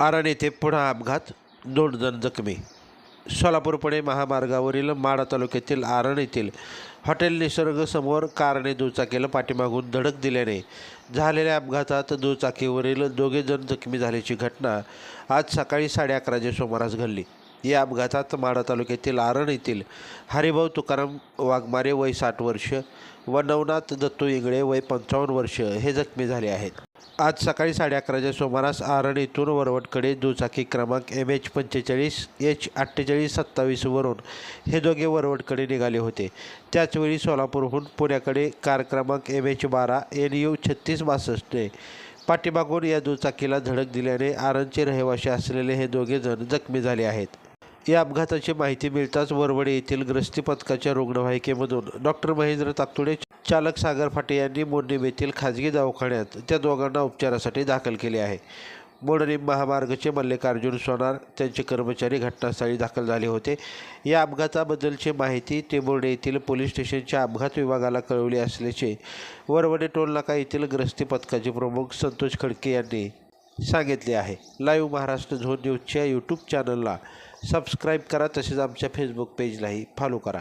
आरण येथे पुन्हा अपघात दोन जण जखमी. सोलापूर पुणे महामार्गावरील माडा तालुक्यातील आरण येथील हॉटेल निसर्गसमोर कारने दुचाकीला पाठीमागून धडक दिल्याने झालेल्या अपघातात दुचाकीवरील दोघे जण जखमी झाल्याची घटना आज सकाळी साडे अकराच्या सुमारास घडली. या अपघातात माडा तालुक्यातील आरण येथील हरिभाऊ तुकाराम वाघमारे वय साठ वर्ष व नवनाथ दत्तू इंगळे वय पंचावन्न वर्ष हे जखमी झाले आहेत. आज सकाळी साडे अकराच्या सुमारास आरण येथून वरवटकडे दुचाकी क्रमांक एम एच पंचेचाळीस एच अठ्ठेचाळीस सत्तावीसवरून हे दोघे वरवटकडे निघाले होते. त्याचवेळी सोलापूरहून पुण्याकडे कार क्रमांक एम एच बारा एन यू छत्तीस बासष्टने पाठीमागून या दुचाकीला धडक दिल्याने आरणचे रहिवासी असलेले हे दोघे जण जखमी झाले आहेत. या अपघाताची माहिती मिळताच वरवडे येथील ग्रस्ती पथकाच्या रुग्णवाहिकेमधून डॉक्टर महेंद्र ताकतुडे चालक सागर फाटे यांनी मोडणीम येथील खाजगी दवाखान्यात त्या दोघांना उपचारासाठी दाखल केले आहे. मोडणीम महामार्गचे मल्लिकार्जुन सोनार त्यांचे कर्मचारी घटनास्थळी दाखल झाले होते. या अपघाताबद्दलची माहिती टेंभुर्णे येथील पोलीस स्टेशनच्या अपघात विभागाला कळवली असल्याचे वरवडे टोलनाका येथील ग्रस्ती पथकाचे प्रमुख संतोष खडके यांनी सांगितले आहे. लाईव्ह महाराष्ट्र झोन न्यूजच्या यूट्यूब चॅनलला सबस्क्राईब करा तसेच आमच्या फेसबुक पेजलाही फॉलो करा.